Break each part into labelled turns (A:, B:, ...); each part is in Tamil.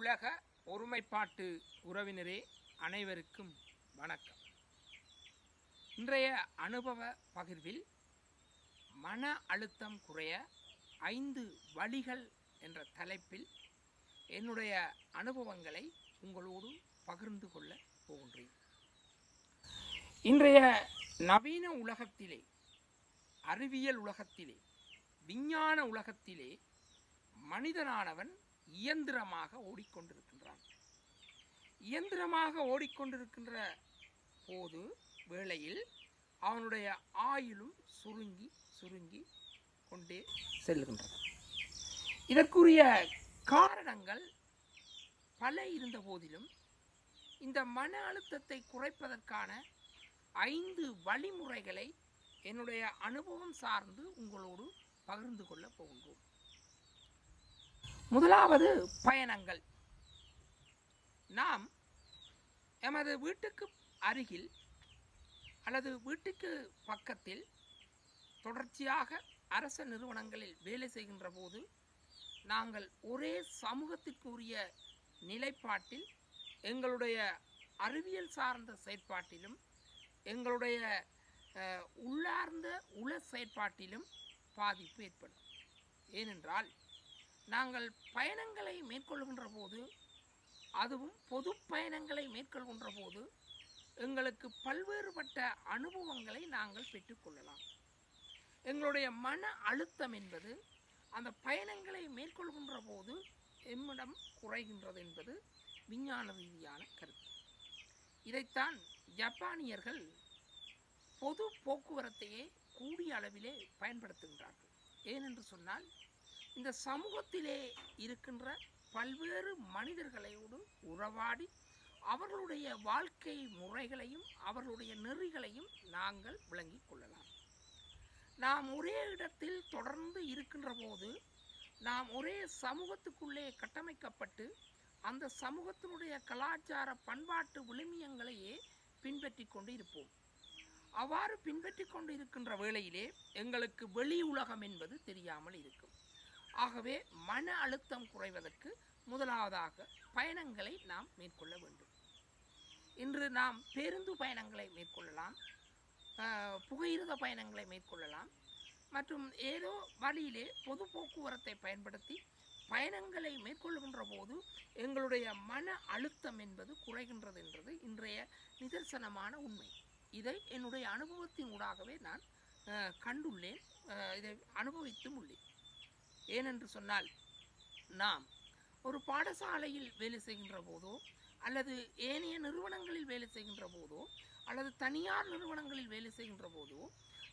A: உலக ஒருமைப்பாட்டு உறவினரே அனைவருக்கும் வணக்கம். இன்றைய அனுபவ பகிர்வில் மன அழுத்தம் குறைய ஐந்து வழிகள் என்ற தலைப்பில் என்னுடைய அனுபவங்களை உங்களோடு பகிர்ந்து கொள்ள போகின்றேன். இன்றைய நவீன உலகத்திலே அறிவியல் உலகத்திலே விஞ்ஞான உலகத்திலே மனிதனானவன் இயந்திரமாக ஓடிக்கொண்டிருக்கின்றான். இயந்திரமாக ஓடிக்கொண்டிருக்கின்ற போது வேளையில் அவனுடைய ஆயுளும் சுருங்கி சுருங்கி கொண்டே செல்கின்றது இதற்குரிய காரணங்கள் பல இருந்த போதிலும் இந்த மன அழுத்தத்தை குறைப்பதற்கான ஐந்து வழிமுறைகளை என்னுடைய அனுபவம் சார்ந்து உங்களோடு பகிர்ந்து கொள்ளப் போகின்றோம். முதலாவது பயணங்கள். நாம் எமது வீட்டுக்கு அருகில் அல்லது வீட்டுக்கு பக்கத்தில் தொடர்ச்சியாக அரச நிறுவனங்களில் வேலை செய்கின்ற போது நாங்கள் ஒரே சமூகத்திற்குரிய நிலைப்பாட்டில் எங்களுடைய அறிவியல் சார்ந்த செயற்பாட்டிலும் எங்களுடைய உள்ளார்ந்த உள செயற்பாட்டிலும் பாதிப்பு ஏற்படும். ஏனென்றால் நாங்கள் பயணங்களை மேற்கொள்கின்ற போது அதுவும் பொது பயணங்களை மேற்கொள்கின்ற போது எங்களுக்கு பல்வேறுபட்ட அனுபவங்களை நாங்கள் பெற்றுக்கொள்ளலாம் எங்களுடைய மன அழுத்தம் என்பது அந்த பயணங்களை மேற்கொள்கின்ற போது எம்மிடம் குறைகின்றது என்பது விஞ்ஞான ரீதியான கருத்து. இதைத்தான் ஜப்பானியர்கள் பொது போக்குவரத்தையே கூடிய அளவிலே பயன்படுத்துகின்றார்கள். ஏனென்று சொன்னால் இந்த சமூகத்திலே இருக்கின்ற பல்வேறு மனிதர்களோடு உறவாடி அவர்களுடைய வாழ்க்கை முறைகளையும் அவர்களுடைய நெறிகளையும் நாங்கள் விளங்கிக் கொள்ளலாம். நாம் ஒரே இடத்தில் தொடர்ந்து இருக்கின்ற போது நாம் ஒரே சமூகத்துக்குள்ளே கட்டமைக்கப்பட்டு அந்த சமூகத்தினுடைய கலாச்சார பண்பாட்டு விழுமியங்களையே பின்பற்றி கொண்டு இருப்போம் அவ்வாறு பின்பற்றி கொண்டு இருக்கின்ற வேளையிலே எங்களுக்கு வெளி உலகம் என்பது தெரியாமல் இருக்கும். ஆகவே மன அழுத்தம் குறைவதற்கு முதலாவதாக பயணங்களை நாம் மேற்கொள்ள வேண்டும். இன்று நாம் பேருந்து பயணங்களை மேற்கொள்ளலாம் புகையிரத பயணங்களை மேற்கொள்ளலாம் மற்றும் ஏதோ வழியிலே பொது போக்குவரத்தை பயன்படுத்தி பயணங்களை மேற்கொள்கின்ற போது எங்களுடைய மன அழுத்தம் என்பது குறைகின்றது என்றது இன்றைய நிதர்சனமான உண்மை. இதை என்னுடைய அனுபவத்தின் ஊடாகவே நான் கண்டுள்ளேன் இதை அனுபவித்தும் உள்ளேன். ஏனென்று சொன்னால் நாம் ஒரு பாடசாலையில் வேலை செய்கின்ற போதோ அல்லது ஏனைய நிறுவனங்களில் வேலை செய்கின்ற போதோ அல்லது தனியார் நிறுவனங்களில் வேலை செய்கின்ற போதோ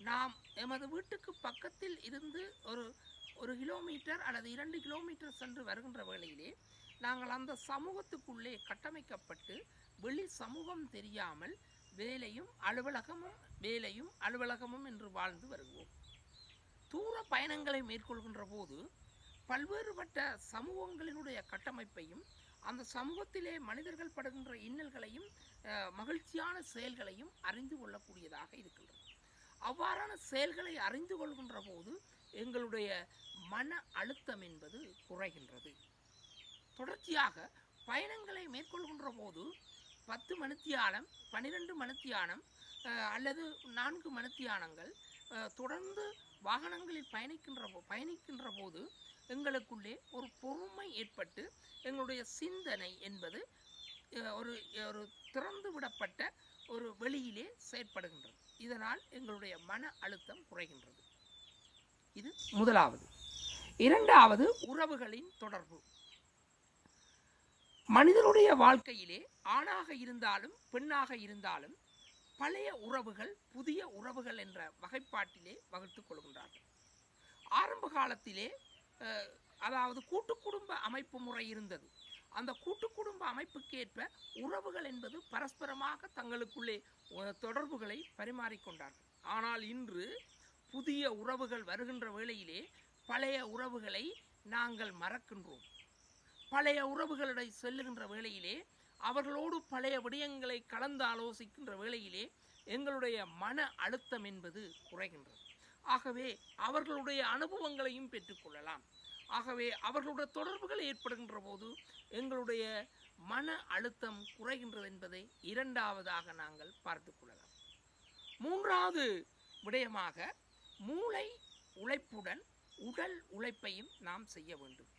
A: நாம் எமது வீட்டுக்கு பக்கத்தில் இருந்து ஒரு ஒரு கிலோமீட்டர் அல்லது இரண்டு கிலோமீட்டர் சென்று வருகின்ற வேளையிலே நாங்கள் அந்த சமூகத்துக்குள்ளே கட்டமைக்கப்பட்டு வெளி சமூகம் தெரியாமல் வேலையும் அலுவலகமும் வேலையும் அலுவலகமும் என்று வாழ்ந்து வருகிறோம் தூர பயணங்களை மேற்கொள்கின்ற போது பல்வேறுபட்ட சமூகங்களினுடைய கட்டமைப்பையும் அந்த சமூகத்திலே மனிதர்கள் படுகின்ற இன்னல்களையும் மகிழ்ச்சியான செயல்களையும் அறிந்து கொள்ளக்கூடியதாக இருக்கின்றது. அவ்வாறான செயல்களை அறிந்து கொள்கின்ற போது எங்களுடைய மன அழுத்தம் என்பது குறைகின்றது. தொடர்ச்சியாக பயணங்களை மேற்கொள்கின்ற போது பத்து மணித்தியாலம் பன்னிரெண்டு மணித்தியானம் அல்லது நான்கு மணித்தியானங்கள் தொடர்ந்து வாகனங்களில் பயணிக்கின்ற போ பயணிக்கின்ற போது எங்களுக்குள்ளே ஒரு பொறுமை ஏற்பட்டு எங்களுடைய சிந்தனை என்பது ஒரு ஒரு திறந்து விடப்பட்ட ஒரு வெளியிலே செயற்படுகின்றது. இதனால் எங்களுடைய மன அழுத்தம் குறைகின்றது. இது முதலாவது. இரண்டாவது உறவுகளின் தொடர்பு. மனிதனுடைய வாழ்க்கையிலே ஆணாக இருந்தாலும் பெண்ணாக இருந்தாலும் பழைய உறவுகள் புதிய உறவுகள் என்ற வகைப்பாட்டிலே வகுத்து கொள்கின்றார்கள். ஆரம்ப காலத்திலே அதாவது கூட்டு குடும்ப அமைப்பு முறை இருந்தது. அந்த கூட்டு குடும்ப அமைப்புக்கேற்ப உறவுகள் என்பது பரஸ்பரமாக தங்களுக்குள்ளே தொடர்புகளை பரிமாறிக்கொண்டார்கள் ஆனால் இன்று புதிய உறவுகள் வருகின்ற வேளையிலே பழைய உறவுகளை நாங்கள் மறக்கின்றோம். பழைய உறவுகளுடைய செல்லுகின்ற வேளையிலே அவர்களோடு பழைய விடயங்களை கலந்து ஆலோசிக்கின்ற வேளையிலே எங்களுடைய மன அழுத்தம் என்பது குறைகின்றது. ஆகவே அவர்களுடைய அனுபவங்களையும் பெற்றுக்கொள்ளலாம். ஆகவே அவர்களுடைய தொடர்புகள் ஏற்படுகின்ற போது எங்களுடைய மன அழுத்தம் குறைகின்றது என்பதை இரண்டாவதாக நாங்கள் பார்த்து கொள்ளலாம். மூன்றாவது விடயமாக மூளை உழைப்புடன் உடல் உழைப்பையும் நாம் செய்ய வேண்டும்.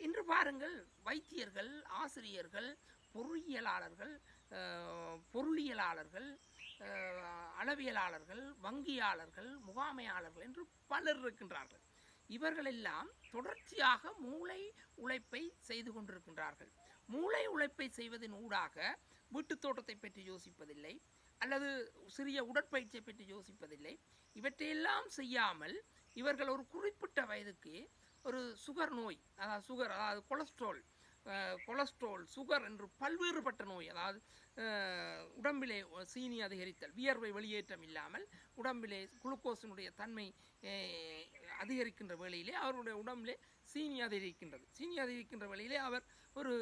A: இன்று பாருங்கள் வைத்தியர்கள் ஆசிரியர்கள் பொறியியலாளர்கள் பொருளியலாளர்கள் அளவியலாளர்கள் வங்கியாளர்கள் முகாமையாளர்கள் என்று பலர் இருக்கின்றார்கள். இவர்களெல்லாம் தொடர்ச்சியாக மூளை உழைப்பை செய்து கொண்டிருக்கின்றார்கள். மூளை உழைப்பை செய்வதன் ஊடாக வீட்டுத் தோட்டத்தை பற்றி யோசிப்பதில்லை அல்லது சிறிய உடற்பயிற்சியை பற்றி யோசிப்பதில்லை. இவற்றையெல்லாம் செய்யாமல் இவர்கள் ஒரு குறிப்பிட்ட வயதுக்கு ஒரு சுகர் நோய் அதாவது சுகர் அதாவது கொலஸ்ட்ரால் கொலஸ்ட்ரால் சுகர் என்று பல்வேறுபட்ட நோய் அதாவது உடம்பிலே சீனி அதிகரித்தல் வியர்வை வெளியேற்றம் இல்லாமல் உடம்பிலே குளுக்கோஸினுடைய தன்மை அதிகரிக்கின்ற வேளையிலே அவருடைய உடம்பிலே சீனி அதிகரிக்கின்றது. சீனி அதிகரிக்கின்ற வேளையிலே அவர் ஒரு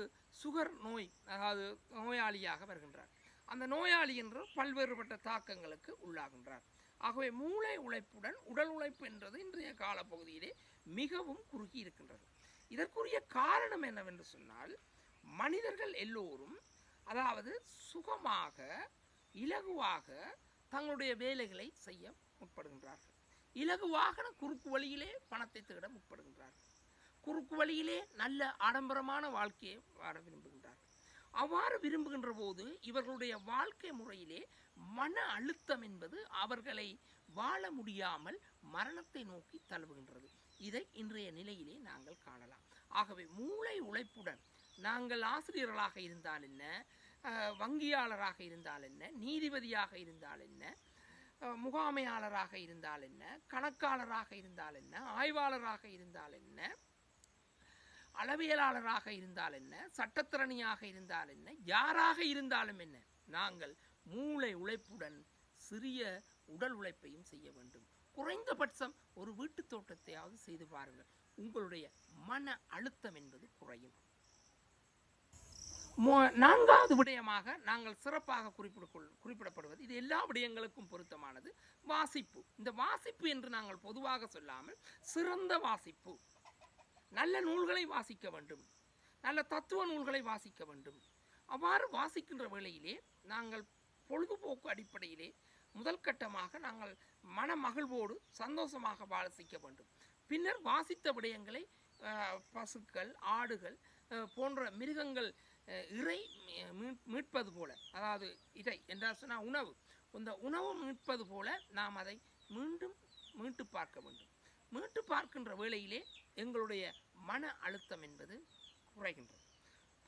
A: சுகர் நோய் அதாவது நோயாளியாக வருகின்றார். அந்த நோயாளி என்று பல்வேறுபட்ட தாக்கங்களுக்கு உள்ளாகின்றார். ஆகவே மூளை உழைப்புடன் உடல் உழைப்பு என்றது இன்றைய காலப்பகுதியிலே மிகவும் குறுகி இருக்கின்றது. இதற்குரிய காரணம் என்னவென்று சொன்னால் மனிதர்கள் எல்லோரும் அதாவது சுகமாக இலகுவாக தங்களுடைய வேலைகளை செய்ய முற்படுகின்றார்கள். இலகுவாக குறுக்கு வழியிலே பணத்தை தேட முற்படுகின்றார்கள். குறுக்கு வழியிலே நல்ல ஆடம்பரமான வாழ்க்கையை வாழ விரும்புகின்றார்கள். அவ்வாறு விரும்புகின்ற போது இவர்களுடைய வாழ்க்கை முறையிலே மன அழுத்தம் என்பது அவர்களை வாழ முடியாமல் மரணத்தை நோக்கி தழுவுகின்றது. இதை இன்றைய நிலையிலே நாங்கள் காணலாம். ஆகவே மூளை உழைப்புடன் நாங்கள் ஆசிரியர்களாக இருந்தால் என்ன? வங்கியாளராக இருந்தால் என்ன? நீதிபதியாக இருந்தால் என்ன? முகாமையாளராக இருந்தால் என்ன? கணக்காளராக இருந்தால் என்ன? ஆய்வாளராக இருந்தால் என்ன? அளவியலாளராக இருந்தால் என்ன? சட்டத்திறனியாக இருந்தால் என்ன? யாராக இருந்தாலும் என்ன? நாங்கள் மூளை உழைப்புடன் சிறிய உடல் உழைப்பையும் செய்ய வேண்டும். குறைந்தபட்சம் ஒரு வீட்டு தோட்டத்தையாவது செய்து பாருங்கள். உங்களுடைய மன அழுத்தம் என்பது குறையும். நான்காவது விடயமாக நாங்கள் சிறப்பாக குறிப்பிட குறிப்பிடப்படுவது இது எல்லா விடயங்களுக்கும் பொருத்தமானது. வாசிப்பு. இந்த வாசிப்பு என்று நாங்கள் பொதுவாக சொல்லாமல் சிறந்த வாசிப்பு. நல்ல நூல்களை வாசிக்க வேண்டும். நல்ல தத்துவ நூல்களை வாசிக்க வேண்டும். அவ்வாறு வாசிக்கின்ற வேளையிலே நாங்கள் பொழுதுபோக்கு அடிப்படையிலே முதல் கட்டமாக நாங்கள் மன மகிழ்வோடு சந்தோஷமாக வாசிக்க வேண்டும். பின்னர் வாசித்த விடயங்களை பசுக்கள் ஆடுகள் போன்ற மிருகங்கள் இறை மீட்- மீட்பது போல அதாவது இறை என்றால் சொன்னால் உணவு. இந்த உணவு மீட்பது போல நாம் அதை மீண்டும் மீட்டு பார்க்க வேண்டும். மீட்டு பார்க்கின்ற வேளையிலே எங்களுடைய மன அழுத்தம் என்பது குறைகின்றது.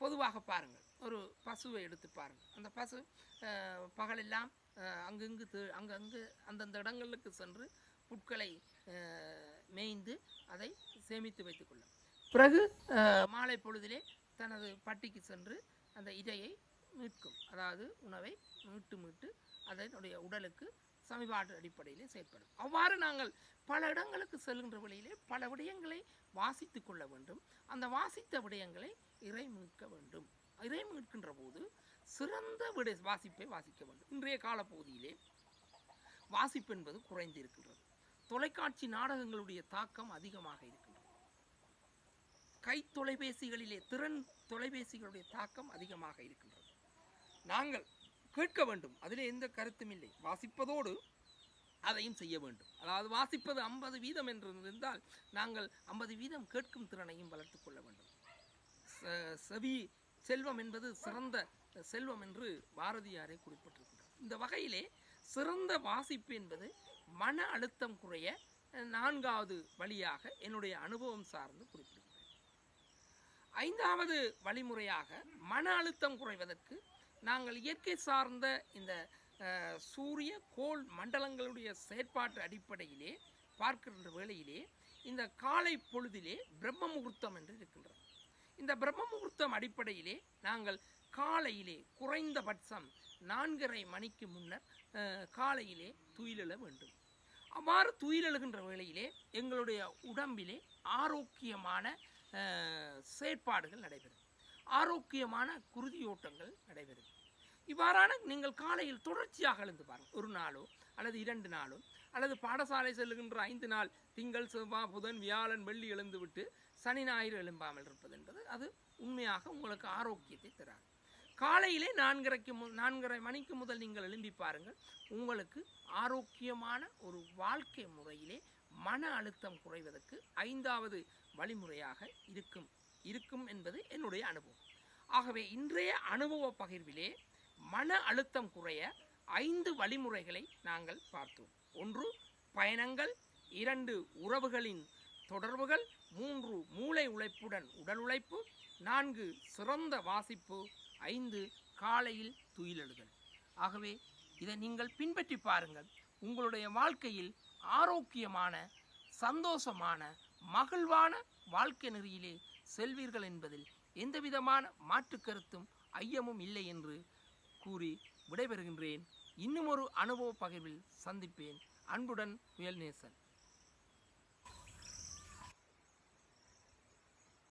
A: பொதுவாக பாருங்கள் ஒரு பசுவை எடுத்து பாருங்கள். அந்த பசு பகலெல்லாம் அங்கங்கு தே- அங்கங்கு அந்தந்த இடங்களுக்கு சென்று புட்களை மேய்ந்து அதை சேமித்து வைத்துக்கொள்ளும் பிறகு மாலை பொழுதிலே தனது பட்டிக்கு சென்று அந்த இரையை மீட்கும். அதாவது உணவை மீட்டு மீட்டு அதனுடைய உடலுக்கு சமீபாட்டு அடிப்படையிலே செயற்படும். அவ்வாறு நாங்கள் பல இடங்களுக்கு செல்கின்ற வழியிலே பல விடயங்களை வாசித்து கொள்ள வேண்டும். அந்த வாசித்த விடயங்களை இறை மீட்க வேண்டும். இறை மீட்கின்ற போது சிறந்த விட வாசிப்பை வாசிக்க வேண்டும். இன்றைய காலப்பகுதியிலே வாசிப்பு என்பது குறைந்து இருக்கின்றது தொலைக்காட்சி நாடகங்களுடைய தாக்கம் அதிகமாக இருக்கின்றது. கை தொலைபேசிகளிலே திறன் தொலைபேசிகளுடைய தாக்கம் அதிகமாக இருக்கின்றது. நாங்கள் கேட்க வேண்டும். அதிலே எந்த கருத்தும் இல்லை. வாசிப்பதோடு அதையும் செய்ய வேண்டும். அதாவது வாசிப்பது ஐம்பது வீதம் என்று இருந்தால் நாங்கள் ஐம்பது வீதம் கேட்கும் திறனையும் வளர்த்துக் கொள்ள வேண்டும். செவி செல்வம் என்பது சிறந்த செல்வம் என்று பாரதியாரை குறிப்பிட்டிருக்கிறார். இந்த வகையிலே சிறந்த வாசிப்பு என்பது மன அழுத்தம் குறைய நான்காவது வழியாக என்னுடைய அனுபவம் சார்ந்து குறிப்பிடுகிறேன். ஐந்தாவது வழிமுறையாக மன அழுத்தம் குறைவதற்கு நாங்கள் இயற்கை சார்ந்த இந்த அஹ், சூரிய கோள் மண்டலங்களுடைய செயற்பாட்டு அடிப்படையிலே பார்க்கின்ற வேளையிலே இந்த காலை பொழுதிலே பிரம்ம முகூர்த்தம் என்று இருக்கின்றது. இந்த பிரம்ம முகூர்த்தம் அடிப்படையிலே நாங்கள் காலையிலே குறைந்தபட்சம் நான்கரை மணிக்கு முன்னர் காலையிலே துயிலெழ வேண்டும். அவ்வாறு துயிலெழுகின்ற வேளையிலே எங்களுடைய உடம்பிலே ஆரோக்கியமான செயற்பாடுகள் நடைபெறும். ஆரோக்கியமான குருதியோட்டங்கள் நடைபெறும். இவ்வாறான நீங்கள் காலையில் தொடர்ச்சியாக எழுந்து பாருங்கள். ஒரு நாளோ அல்லது இரண்டு நாளோ அல்லது பாடசாலை செல்லுகின்ற ஐந்து நாள் திங்கள் செவ்வாய் புதன் வியாழன் வெள்ளி எழுந்துவிட்டு சனி ஞாயிறு எழும்பாமல் இருப்பது என்பது அது உண்மையாக உங்களுக்கு ஆரோக்கியத்தை தராது. காலையிலே நான்கரைக்கு மு நான்கரை மணிக்கு முதல் நீங்கள் எழும்பி பாருங்கள். உங்களுக்கு ஆரோக்கியமான ஒரு வாழ்க்கை முறையிலே மன அழுத்தம் குறைவதற்கு ஐந்தாவது வழிமுறையாக இருக்கும் இருக்கும் என்பது என்னுடைய அனுபவம். ஆகவே இன்றைய அனுபவ பகிர்விலே மன அழுத்தம் குறைய ஐந்து வழிமுறைகளை நாங்கள் பார்த்தோம். ஒன்று பயணங்கள். இரண்டு உறவுகளின் தொடர்புகள். மூன்று மூளை உழைப்புடன் உடல் உழைப்பு. நான்கு சிறந்த வாசிப்பு. ஐந்து காலையில் துயிலெழுதல். ஆகவே இதை நீங்கள் பின்பற்றி பாருங்கள். உங்களுடைய வாழ்க்கையில் ஆரோக்கியமான சந்தோஷமான மகிழ்வான வாழ்க்கை நெறியிலே செல்வீர்கள் என்பதில் எந்தவிதமான மாற்று கருத்தும் ஐயமும் இல்லை என்று கூறி விடைபெறுகின்றேன். இன்னுமொரு அனுபவ பகிர்வில் சந்திப்பேன். அன்புடன் முயல்நேசன்